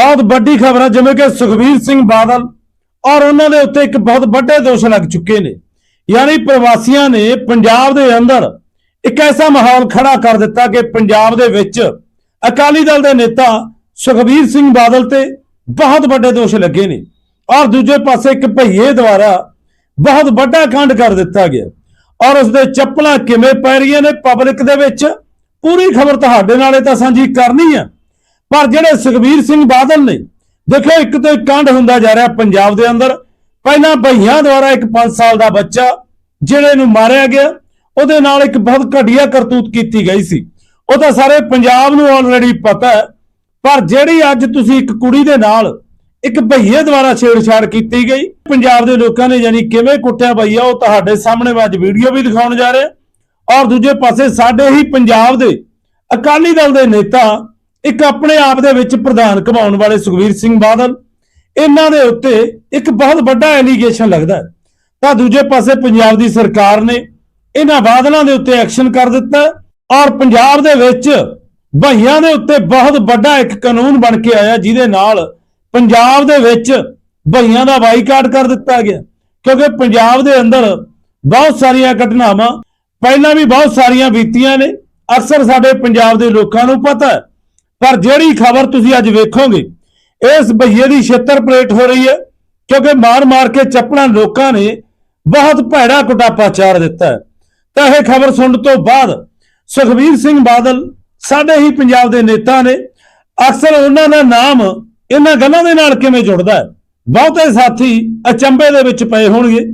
ਬਹੁਤ ਵੱਡੀ ਖਬਰ ਹੈ ਜਿਵੇਂ ਕਿ ਸੁਖਬੀਰ ਸਿੰਘ ਬਾਦਲ ਔਰ ਉਹਨਾਂ ਦੇ ਉੱਤੇ ਇੱਕ ਬਹੁਤ ਵੱਡੇ ਦੋਸ਼ ਲੱਗ ਚੁੱਕੇ ਨੇ। ਯਾਨੀ ਪ੍ਰਵਾਸੀਆਂ ਨੇ ਪੰਜਾਬ ਦੇ ਅੰਦਰ ਇੱਕ ਐਸਾ ਮਾਹੌਲ ਖੜਾ ਕਰ ਦਿੱਤਾ ਕਿ ਪੰਜਾਬ ਦੇ ਵਿੱਚ ਅਕਾਲੀ ਦਲ ਦੇ ਨੇਤਾ ਸੁਖਬੀਰ ਸਿੰਘ ਬਾਦਲ ਤੇ ਬਹੁਤ ਵੱਡੇ ਦੋਸ਼ ਲੱਗੇ ਨੇ ਔਰ ਦੂਜੇ ਪਾਸੇ ਇੱਕ ਭਈਏ ਦੁਆਰਾ ਬਹੁਤ ਵੱਡਾ ਕਾਂਡ ਕਰ ਦਿੱਤਾ ਗਿਆ ਔਰ ਉਸ ਦੇ ਚੱਪਲਾਂ ਕਿਵੇਂ ਪੈ ਰਹੀਆਂ ਨੇ ਪਬਲਿਕ ਦੇ ਵਿੱਚ, ਪੂਰੀ ਖਬਰ ਤੁਹਾਡੇ ਨਾਲੇ ਤਾਂ ਸਾਂਝੀ ਕਰਨੀ ਆ। ਪਰ ਜਿਹੜੇ ਸੁਖਬੀਰ ਸਿੰਘ ਬਾਦਲ ਨੇ, ਦੇਖੋ ਇੱਕ ਤੋਂ ਇੱਕ ਕਾਂਡ ਹੁੰਦਾ ਜਾ ਰਿਹਾ ਪੰਜਾਬ ਦੇ ਅੰਦਰ। ਪਹਿਲਾਂ ਭਈਆਂ ਦੁਆਰਾ ਇੱਕ 5 ਸਾਲ ਦਾ ਬੱਚਾ, ਜਿਹੜੇ ਨੂੰ ਮਾਰਿਆ ਗਿਆ, ਉਹਦੇ ਨਾਲ ਇੱਕ ਬਹੁਤ ਘਟੀਆ ਕਰਤੂਤ ਕੀਤੀ ਗਈ ਸੀ। ਉਹ ਤਾਂ ਸਾਰੇ ਪੰਜਾਬ ਨੂੰ ਆਲਰੇਡੀ ਪਤਾ ਹੈ, ਪਰ ਜਿਹੜੀ ਅੱਜ ਤੁਸੀਂ ਇੱਕ ਕੁੜੀ ਦੇ ਨਾਲ ਇੱਕ ਭਈਏ ਦੁਆਰਾ ਛੇੜਛਾੜ ਕੀਤੀ ਗਈ, ਪੰਜਾਬ ਦੇ ਲੋਕਾਂ ਨੇ ਯਾਨੀ ਕਿਵੇਂ ਕੁੱਟਿਆ ਭਈਆ ਉਹ ਤੁਹਾਡੇ ਸਾਹਮਣੇ ਅੱਜ ਵੀਡੀਓ ਵੀ ਦਿਖਾਉਣ ਜਾ ਰਿਹਾ। ਔਰ ਦੂਜੇ ਪਾਸੇ ਸਾਡੇ ਹੀ ਪੰਜਾਬ ਦੇ ਅਕਾਲੀ ਦਲ ਦੇ ਨੇਤਾ ਇੱਕ ਆਪਣੇ ਆਪ ਦੇ ਵਿੱਚ ਪ੍ਰਧਾਨ ਕਮਾਉਣ ਵਾਲੇ ਸੁਖਵੀਰ ਸਿੰਘ ਬਾਦਲ, ਇਹਨਾਂ ਦੇ ਉੱਤੇ ਇੱਕ ਬਹੁਤ ਵੱਡਾ ਐਲੀਗੇਸ਼ਨ ਲੱਗਦਾ ਤਾਂ ਦੂਜੇ ਪਾਸੇ ਪੰਜਾਬ ਦੀ ਸਰਕਾਰ ਨੇ ਇਹਨਾਂ ਬਾਦਲਾਂ ਦੇ ਉੱਤੇ ਐਕਸ਼ਨ ਕਰ ਦਿੱਤਾ ਔਰ ਪੰਜਾਬ ਦੇ ਵਿੱਚ ਭਈਆਂ ਦੇ ਉੱਤੇ ਬਹੁਤ ਵੱਡਾ ਇੱਕ ਕਾਨੂੰਨ ਬਣ ਕੇ ਆਇਆ, ਜਿਹਦੇ ਨਾਲ ਪੰਜਾਬ ਦੇ ਵਿੱਚ ਭਈਆਂ ਦਾ ਬਾਈਕਾਟ ਕਰ ਦਿੱਤਾ ਗਿਆ। ਕਿਉਂਕਿ ਪੰਜਾਬ ਦੇ ਅੰਦਰ ਬਹੁਤ ਸਾਰੀਆਂ ਘਟਨਾਵਾਂ, ਪਹਿਲਾਂ ਵੀ ਬਹੁਤ ਸਾਰੀਆਂ ਬੀਤੀਆਂ ਨੇ। ਅਕਸਰ ਸਾਡੇ ਪੰਜਾਬ ਦੇ ਲੋਕਾਂ ਨੂੰ ਪਤਾ ਹੈ ਪਰ ਜਿਹੜੀ ਖਬਰ ਤੁਸੀਂ ਅੱਜ ਵੇਖੋਗੇ, ਇਸ ਬਈਏ ਦੀ ਛੇਤਰ ਪਲੇਟ ਹੋ ਰਹੀ ਹੈ, ਕਿਉਂਕਿ ਮਾਰ-ਮਾਰ ਕੇ ਚੱਪਲਾਂ ਲੋਕਾਂ ਨੇ ਬਹੁਤ ਭੈੜਾ ਕੁਟਾਪਾ ਚਾਰ ਦਿੱਤਾ ਹੈ। ਤਾਂ ਇਹ ਖਬਰ ਸੁਣਨ ਤੋਂ ਬਾਅਦ ਸੁਖਬੀਰ ਸਿੰਘ ਬਾਦਲ ਸਾਡੇ ਹੀ ਪੰਜਾਬ ਦੇ ਨੇਤਾ ਨੇ। ਅਕਸਰ ਉਹਨਾਂ ਦਾ ਨਾਮ ਇਹਨਾਂ ਗੱਲਾਂ ਦੇ ਨਾਲ ਕਿਵੇਂ ਜੁੜਦਾ ਹੈ? ਬਹੁਤੇ ਸਾਥੀ ਅਚੰਬੇ ਦੇ ਵਿੱਚ ਪਏ ਹੋਣਗੇ,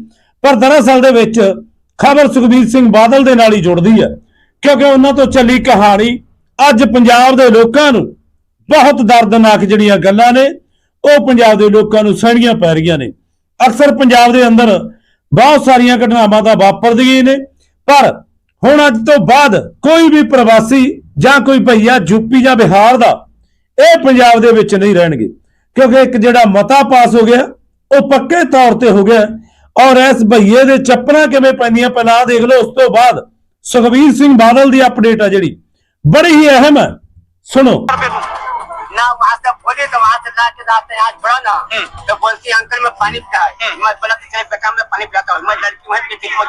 ਪਰ ਦਰਅਸਲ ਦੇ ਵਿੱਚ ਖਬਰ ਸੁਖਬੀਰ ਸਿੰਘ ਬਾਦਲ ਦੇ ਨਾਲ ਹੀ ਜੁੜਦੀ ਹੈ, ਕਿਉਂਕਿ ਉਹਨਾਂ ਤੋਂ ਚੱਲੀ ਕਹਾਣੀ ਅੱਜ ਪੰਜਾਬ ਦੇ ਲੋਕਾਂ ਨੂੰ ਬਹੁਤ ਦਰਦਨਾਕ ਜਿਹੜੀਆਂ ਗੱਲਾਂ ਨੇ, ਉਹ ਪੰਜਾਬ ਦੇ ਲੋਕਾਂ ਨੂੰ ਸਹਿਣੀਆਂ ਪੈ ਰਹੀਆਂ ਨੇ। ਅਕਸਰ ਪੰਜਾਬ ਦੇ ਅੰਦਰ ਬਹੁਤ ਸਾਰੀਆਂ ਘਟਨਾਵਾਂ ਤਾਂ ਵਾਪਰਦੀਆਂ ਹੀ ਨੇ, ਪਰ ਹੁਣ ਅੱਜ ਤੋਂ ਬਾਅਦ ਕੋਈ ਵੀ ਪ੍ਰਵਾਸੀ ਜਾਂ ਕੋਈ ਭਈਆ ਯੂਪੀ ਜਾਂ ਬਿਹਾਰ ਦਾ ਇਹ ਪੰਜਾਬ ਦੇ ਵਿੱਚ ਨਹੀਂ ਰਹਿਣਗੇ, ਕਿਉਂਕਿ ਇੱਕ ਜਿਹੜਾ ਮਤਾ ਪਾਸ ਹੋ ਗਿਆ, ਉਹ ਪੱਕੇ ਤੌਰ ਤੇ ਹੋ ਗਿਆ ਔਰ ਇਸ ਭਈਏ ਦੇ ਚੱਪਲਾਂ ਕਿਵੇਂ ਪੈਂਦੀਆਂ, ਪਹਿਲਾਂ ਦੇਖ ਲਓ, ਉਸ ਤੋਂ ਬਾਅਦ ਸੁਖਬੀਰ ਸਿੰਘ ਬਾਦਲ ਦੀ ਅਪਡੇਟ ਆ ਜਿਹੜੀ। बड़ी ही अहम है। सुनो। ना वहाँ से बोले तो वहाँ से जाते हैं। आज बड़ा ना। तो बोलती अंकल मैं पानी पिया है। मैं बोला कि पानी पिलाता हूँ। मैं लड़की हूँ कितनी हाँ।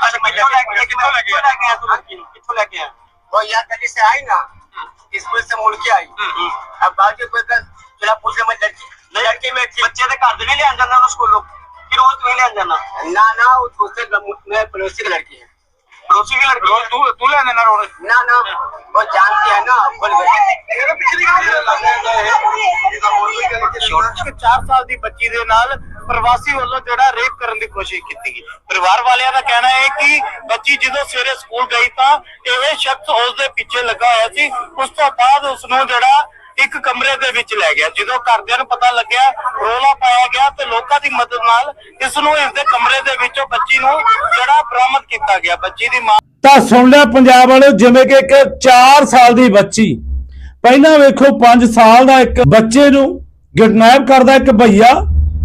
आई ना स्कूल से तो ना ना पड़ोसी लड़की है। पड़ोसी की लड़की तू तू ले जाना रोज ना ना वो जानती है ना बोल ਕਿ 4 ਸਾਲ ਦੀ ਬੱਚੀ ਦੇ ਨਾਲ ਪ੍ਰਵਾਸੀ ਵੱਲੋਂ ਜਿਹੜਾ ਰੇਪ ਕਰਨ ਦੀ ਕੋਸ਼ਿਸ਼ ਕੀਤੀ ਗਈ ਪਰਿਵਾਰ ਵਾਲਿਆਂ ਦਾ ਕਹਿਣਾ ਹੈ ਕਿ ਬੱਚੀ ਜਦੋਂ ਸਵੇਰੇ ਸਕੂਲ ਗਈ ਤਾਂ ਇਹ ਸ਼ਖਸ ਉਸ ਦੇ ਪਿੱਛੇ ਲੱਗਾ ਹੋਇਆ ਸੀ ਉਸ ਤੋਂ ਬਾਅਦ ਉਸ ਨੂੰ ਜਿਹੜਾ ਇੱਕ ਕਮਰੇ ਦੇ ਵਿੱਚ ਲੈ ਗਿਆ ਜਦੋਂ ਘਰਦਿਆਂ ਨੂੰ ਪਤਾ ਲੱਗਿਆ ਰੋਲਾ ਪਾਇਆ ਗਿਆ ਤੇ ਲੋਕਾਂ ਦੀ ਮਦਦ ਨਾਲ ਇਸ ਨੂੰ ਇਸ ਦੇ ਕਮਰੇ ਦੇ ਵਿੱਚੋਂ ਬੱਚੀ ਨੂੰ ਜਿਹੜਾ ਬਰਾਮਦ ਕੀਤਾ ਗਿਆ। ਬੱਚੀ ਦੀ ਮਾਂ ਤਾਂ ਸੁਣ ਲਿਆ ਪੰਜਾਬ ਵਾਲਿਓ, ਜਿਵੇਂ ਕਿ ਇੱਕ 4 ਸਾਲ ਦੀ ਬੱਚੀ। ਪਹਿਲਾਂ ਵੇਖੋ 5 ਸਾਲ ਦਾ ਇੱਕ ਬੱਚੇ ਨੂੰ ਕਿਡਨੈਪ ਕਰਦਾ ਇੱਕ ਭਈਆ।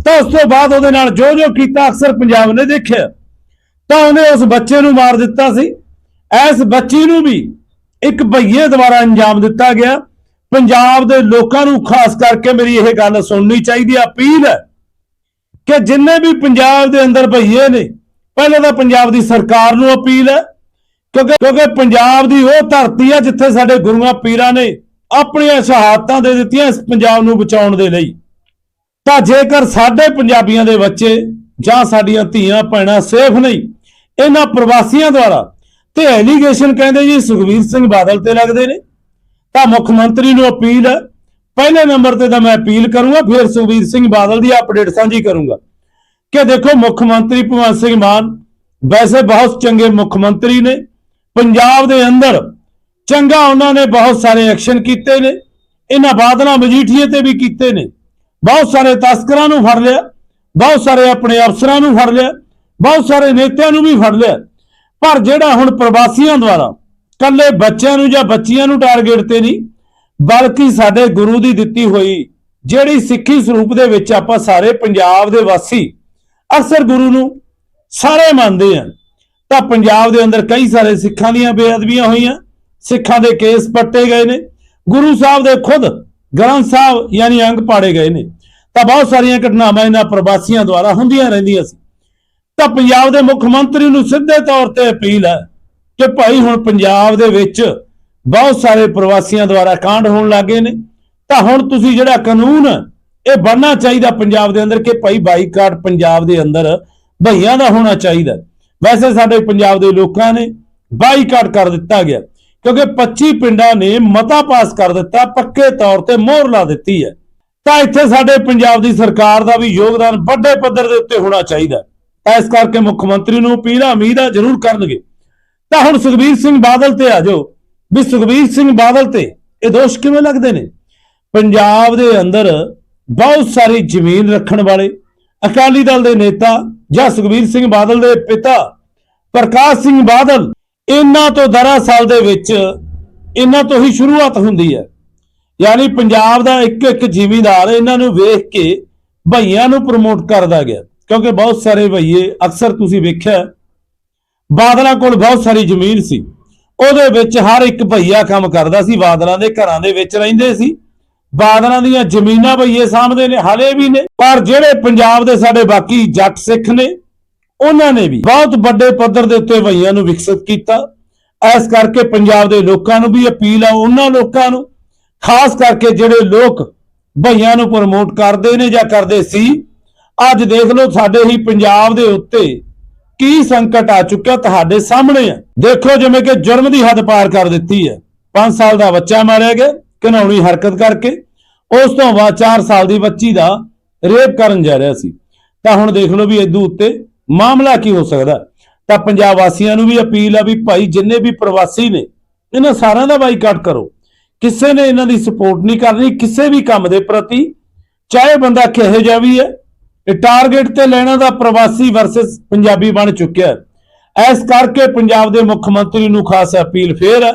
ਤਾਂ ਉਸ ਤੋਂ ਬਾਅਦ ਉਹਦੇ ਨਾਲ ਜੋ ਜੋ ਕੀਤਾ, ਅਕਸਰ ਪੰਜਾਬ ਨੇ ਦੇਖਿਆ। ਤਾਂ ਉਹਨੇ ਉਸ ਬੱਚੇ ਨੂੰ ਮਾਰ ਦਿੱਤਾ ਸੀ। ਇਸ ਬੱਚੀ ਨੂੰ ਵੀ ਇੱਕ ਭਈਏ ਦੁਆਰਾ ਅੰਜਾਮ ਦਿੱਤਾ ਗਿਆ। ਪੰਜਾਬ ਦੇ ਲੋਕਾਂ ਨੂੰ ਖਾਸ ਕਰਕੇ ਮੇਰੀ ਇਹ ਗੱਲ ਸੁਣਨੀ ਚਾਹੀਦੀ ਹੈ ਅਪੀਲ ਹੈ ਕਿ ਜਿੰਨੇ ਵੀ ਪੰਜਾਬ ਦੇ ਅੰਦਰ ਭਈਏ ਨੇ, ਪਹਿਲਾਂ ਤਾਂ ਪੰਜਾਬ ਦੀ ਸਰਕਾਰ ਨੂੰ ਅਪੀਲ ਹੈ, ਕਿਉਂਕਿ ਕਿਉਂਕਿ ਪੰਜਾਬ ਦੀ ਉਹ ਧਰਤੀ ਹੈ ਜਿੱਥੇ ਸਾਡੇ ਗੁਰੂਆਂ ਪੀਰਾਂ ਨੇ ਆਪਣੀਆਂ ਸ਼ਹਾਦਤਾਂ ਦੇ ਦਿੱਤੀਆਂ ਇਸ ਪੰਜਾਬ ਨੂੰ ਬਚਾਉਣ ਦੇ ਲਈ। ਤਾਂ ਜੇਕਰ ਸਾਡੇ ਪੰਜਾਬੀਆਂ ਦੇ ਬੱਚੇ ਜਾਂ ਸਾਡੀਆਂ ਧੀਆਂ ਭੈਣਾਂ ਸੇਫ ਨਹੀਂ, ਇਹਨਾਂ ਪ੍ਰਵਾਸੀਆਂ ਦੁਆਰਾ ਤੇ ਐਲੀਗੇਸ਼ਨ ਕਹਿੰਦੇ ਜੀ ਸੁਖਵੀਰ ਸਿੰਘ ਬਾਦਲ ਤੇ ਲੱਗਦੇ ਨੇ, ਤਾਂ ਮੁੱਖ ਮੰਤਰੀ ਨੂੰ ਅਪੀਲ ਹੈ ਪਹਿਲੇ ਨੰਬਰ ਤੇ ਤਾਂ ਮੈਂ ਅਪੀਲ ਕਰੂੰਗਾ, ਫਿਰ ਸੁਖਬੀਰ ਸਿੰਘ ਬਾਦਲ ਦੀ ਅਪਡੇਟ ਸਾਂਝੀ ਕਰੂੰਗਾ। ਕਿ ਦੇਖੋ, ਮੁੱਖ ਮੰਤਰੀ ਭਗਵੰਤ ਸਿੰਘ ਮਾਨ ਵੈਸੇ ਬਹੁਤ ਚੰਗੇ ਮੁੱਖ ਮੰਤਰੀ ਨੇ। ਪੰਜਾਬ ਦੇ ਅੰਦਰ ਚੰਗਾ ਉਹਨਾਂ ਨੇ ਬਹੁਤ ਸਾਰੇ ਐਕਸ਼ਨ ਕੀਤੇ ਨੇ। ਇਹਨਾਂ ਬਾਦਲਾਂ ਮਜੀਠੀਏ ਤੇ ਵੀ ਕੀਤੇ ਨੇ। ਬਹੁਤ ਸਾਰੇ ਤਸਕਰਾਂ ਨੂੰ ਫੜ ਲਿਆ। ਬਹੁਤ ਸਾਰੇ ਆਪਣੇ ਅਫਸਰਾਂ ਨੂੰ ਫੜ ਲਿਆ। ਬਹੁਤ ਸਾਰੇ ਨੇਤਿਆਂ ਨੂੰ ਵੀ ਫੜ ਲਿਆ। ਪਰ ਜਿਹੜਾ ਹੁਣ ਪ੍ਰਵਾਸੀਆਂ ਦੁਆਰਾ ਕੱਲੇ ਬੱਚਿਆਂ ਨੂੰ ਜਾਂ ਬੱਚੀਆਂ ਨੂੰ ਟਾਰਗੇਟ ਤੇ ਨਹੀਂ ਬਲਕਿ ਸਾਡੇ ਗੁਰੂ ਦੀ ਦਿੱਤੀ ਹੋਈ, ਜਿਹੜੀ ਸਿੱਖੀ ਸਰੂਪ ਦੇ ਵਿੱਚ ਆਪਾਂ ਸਾਰੇ ਪੰਜਾਬ ਦੇ ਵਾਸੀ ਅਕਸਰ ਗੁਰੂ ਨੂੰ ਸਾਰੇ ਮੰਨਦੇ ਆ ਤਾਂ ਪੰਜਾਬ ਦੇ ਅੰਦਰ ਕਈ ਸਾਰੇ ਸਿੱਖਾਂ ਦੀਆਂ ਬੇਅਦਬੀਆਂ ਹੋਈਆਂ, ਸਿੱਖਾਂ ਦੇ ਕੇਸ ਪੱਟੇ ਗਏ ਨੇ, ਗੁਰੂ ਸਾਹਿਬ ਦੇ ਖੁਦ ਗ੍ਰੰਥ ਸਾਹਿਬ ਯਾਨੀ ਅੰਗ ਪਾੜੇ ਗਏ ਨੇ। ਤਾਂ ਬਹੁਤ ਸਾਰੀਆਂ ਘਟਨਾਵਾਂ ਇਹਨਾਂ ਪ੍ਰਵਾਸੀਆਂ ਦੁਆਰਾ ਹੁੰਦੀਆਂ ਰਹਿੰਦੀਆਂ ਸੀ। ਤਾਂ ਪੰਜਾਬ ਦੇ ਮੁੱਖ ਮੰਤਰੀ ਨੂੰ ਸਿੱਧੇ ਤੌਰ ਤੇ ਅਪੀਲ ਹੈ ਕਿ ਭਾਈ ਹੁਣ ਪੰਜਾਬ ਦੇ ਵਿੱਚ ਬਹੁਤ ਸਾਰੇ ਪ੍ਰਵਾਸੀਆਂ ਦੁਆਰਾ ਕਾਂਡ ਹੋਣ ਲੱਗੇ ਨੇ। ਤਾਂ ਹੁਣ ਤੁਸੀਂ ਜਿਹੜਾ ਕਾਨੂੰਨ, ਇਹ ਬਣਨਾ ਚਾਹੀਦਾ ਪੰਜਾਬ ਦੇ ਅੰਦਰ ਕਿ ਭਾਈ ਬਾਈਕਾਟ ਪੰਜਾਬ ਦੇ ਅੰਦਰ ਭਈਆਂ ਦਾ ਹੋਣਾ ਚਾਹੀਦਾ। ਵੈਸੇ ਸਾਡੇ ਪੰਜਾਬ ਦੇ ਲੋਕਾਂ ਨੇ ਬਾਈਕਾਟ ਕਰ ਦਿੱਤਾ ਗਿਆ, ਕਿਉਂਕਿ 25 ਪਿੰਡਾਂ ਨੇ ਮਤਾ ਪਾਸ ਕਰ ਦਿੱਤਾ, ਪੱਕੇ ਤੌਰ ਤੇ ਮੋਹਰ ਲਾ ਦਿੱਤੀ ਹੈ। ਤਾਂ ਇੱਥੇ ਸਾਡੇ ਪੰਜਾਬ ਦੀ ਸਰਕਾਰ ਦਾ ਵੀ ਯੋਗਦਾਨ ਵੱਡੇ ਪੱਧਰ ਦੇ ਉੱਤੇ ਹੋਣਾ ਚਾਹੀਦਾ। ਤਾਂ ਇਸ ਕਰਕੇ ਮੁੱਖ ਮੰਤਰੀ ਨੂੰ ਅਪੀਲ ਆ, ਉਮੀਦ ਆ, ਜ਼ਰੂਰ ਕਰਨਗੇ। ਤਾਂ ਹੁਣ ਸੁਖਬੀਰ ਸਿੰਘ ਬਾਦਲ ਤੇ ਆ ਜਾਓ। ਵੀ ਸੁਖਬੀਰ ਸਿੰਘ ਬਾਦਲ ਤੇ ਇਹ ਦੋਸ਼ ਕਿਵੇਂ ਲੱਗਦੇ ਨੇ? ਪੰਜਾਬ ਦੇ ਅੰਦਰ ਬਹੁਤ ਸਾਰੀ ਜ਼ਮੀਨ ਰੱਖਣ ਵਾਲੇ ਅਕਾਲੀ ਦਲ ਦੇ ਨੇਤਾ ਜਾਂ ਸੁਖਬੀਰ ਸਿੰਘ ਬਾਦਲ ਦੇ ਪਿਤਾ ਪ੍ਰਕਾਸ਼ ਸਿੰਘ ਬਾਦਲ ਇਹਨਾਂ ਤੋਂ ਦਰਅਸਲ ਦੇ ਵਿੱਚ ਇਹਨਾਂ ਤੋਂ ਹੀ ਸ਼ੁਰੂਆਤ ਹੁੰਦੀ ਹੈ। ਯਾਨੀ ਪੰਜਾਬ ਦਾ ਇੱਕ ਇੱਕ ਜ਼ਿਮੀਂਦਾਰ ਇਹਨਾਂ ਨੂੰ ਵੇਖ ਕੇ ਭਈਆਂ ਨੂੰ ਪ੍ਰਮੋਟ ਕਰਦਾ ਗਿਆ। ਕਿਉਂਕਿ ਬਹੁਤ ਸਾਰੇ ਭਈਏ ਅਕਸਰ ਤੁਸੀਂ ਵੇਖਿਆ, ਬਾਦਲਾਂ ਕੋਲ ਬਹੁਤ ਸਾਰੀ ਜ਼ਮੀਨ ਸੀ। ਉਹਦੇ ਵਿੱਚ ਹਰ ਇੱਕ ਭਈਆ ਕੰਮ ਕਰਦਾ ਸੀ, ਬਾਦਲਾਂ ਦੇ ਘਰਾਂ ਦੇ ਵਿੱਚ ਰਹਿੰਦੇ ਸੀ। ਬਾਦਲਾਂ ਦੀਆਂ ਜ਼ਮੀਨਾਂ ਭਈਏ ਸਾਹਮਣੇ ਨੇ, ਹਲੇ ਵੀ ਨੇ। ਪਰ ਜਿਹੜੇ ਪੰਜਾਬ ਦੇ ਸਾਡੇ ਬਾਕੀ ਜੱਟ ਸਿੱਖ ਨੇ, ਉਹਨਾਂ ਨੇ ਵੀ ਬਹੁਤ ਵੱਡੇ ਪੱਧਰ ਦੇ ਉੱਤੇ ਭਈਆਂ ਨੂੰ ਵਿਕਸਿਤ ਕੀਤਾ। ਇਸ ਕਰਕੇ ਪੰਜਾਬ ਦੇ ਲੋਕਾਂ ਨੂੰ ਵੀ ਅਪੀਲ ਆ, ਉਹਨਾਂ ਲੋਕਾਂ ਨੂੰ, ਖਾਸ ਕਰਕੇ ਜਿਹੜੇ ਲੋਕ ਭਈਆਂ ਨੂੰ ਪ੍ਰਮੋਟ ਕਰਦੇ ਨੇ ਜਾਂ ਕਰਦੇ ਸੀ, ਅੱਜ ਦੇਖ ਲਓ ਸਾਡੇ ਹੀ ਪੰਜਾਬ ਦੇ ਉੱਤੇ ਕੀ ਸੰਕਟ ਆ ਚੁੱਕਿਆ ਤੁਹਾਡੇ ਸਾਹਮਣੇ ਹੈ? ਦੇਖੋ ਜਿਵੇਂ ਕਿ ਜੁਰਮ ਦੀ ਹੱਦ ਪਾਰ ਕਰ ਦਿੱਤੀ ਹੈ। 5 ਸਾਲ ਦਾ ਬੱਚਾ ਮਾਰਿਆ ਗਿਆ ਘਿਨਾਉਣੀ ਹਰਕਤ ਕਰਕੇ। ਉਸ ਤੋਂ ਬਾਅਦ 4 ਸਾਲ ਦੀ ਬੱਚੀ ਦਾ ਰੇਪ ਕਰਨ ਜਾ ਰਿਹਾ ਸੀ। ਤਾਂ ਹੁਣ ਦੇਖ ਲਓ ਵੀ ਇਦੋਂ ਉੱਤੇ ਮਾਮਲਾ ਕੀ ਹੋ ਸਕਦਾ ਤਾਂ ਪੰਜਾਬ ਵਾਸੀਆਂ ਨੂੰ ਵੀ ਅਪੀਲ ਆ ਵੀ ਭਾਈ, ਜਿੰਨੇ ਵੀ ਪ੍ਰਵਾਸੀ ਨੇ, ਇਹਨਾਂ ਸਾਰਿਆਂ ਦਾ ਬਾਈਕਾਟ ਕਰੋ। ਕਿਸੇ ਨੇ ਇਹਨਾਂ ਦੀ ਸਪੋਰਟ ਨਹੀਂ ਕਰਨੀ, ਕਿਸੇ ਵੀ ਕੰਮ ਦੇ ਪ੍ਰਤੀ, ਚਾਹੇ ਬੰਦਾ ਕਿਹੋ ਜਿਹਾ ਵੀ ਹੈ ਇਹ ਟਾਰਗੇਟ ਤੇ ਲੈਣਾ ਦਾ ਪ੍ਰਵਾਸੀ ਵਰਸਸ ਪੰਜਾਬੀ ਬਣ ਚੁੱਕਿਆ ਹੈ। ਇਸ ਕਰਕੇ ਪੰਜਾਬ ਦੇ ਮੁੱਖ ਮੰਤਰੀ ਨੂੰ ਖਾਸ ਅਪੀਲ ਫੇਰ ਹੈ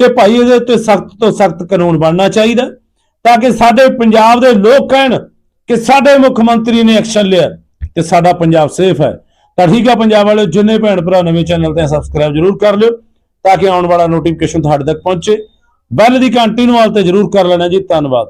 ਕਿ ਭਾਈ ਇਹਦੇ ਉੱਤੇ ਸਖਤ ਤੋਂ ਸਖਤ ਕਾਨੂੰਨ ਬਣਨਾ ਚਾਹੀਦਾ ਤਾਂ ਕਿ ਸਾਡੇ ਪੰਜਾਬ ਦੇ ਲੋਕ ਕਹਿਣ ਕਿ ਸਾਡੇ ਮੁੱਖ ਮੰਤਰੀ ਨੇ ਐਕਸ਼ਨ ਲਿਆ ਤੇ ਸਾਡਾ ਪੰਜਾਬ ਸੇਫ ਹੈ। ਤਾਂ ਠੀਕ ਹੈ ਪੰਜਾਬ ਵਾਲੇ ਜਿੰਨੇ ਭੈਣ ਭਰਾ ਨਵੇਂ ਚੈਨਲ ਤੇ ਸਬਸਕ੍ਰਾਈਬ ਜਰੂਰ ਕਰ ਲਿਓ ਤਾਂ ਕਿ ਆਉਣ ਵਾਲਾ ਨੋਟੀਫਿਕੇਸ਼ਨ ਤੁਹਾਡੇ ਤੱਕ ਪਹੁੰਚੇ। ਬੈਲ ਦੀ ਘੰਟੀ ਨੂੰ ਆਲ ਤੇ ਜਰੂਰ ਕਰ ਲੈਣਾ ਜੀ। ਧੰਨਵਾਦ।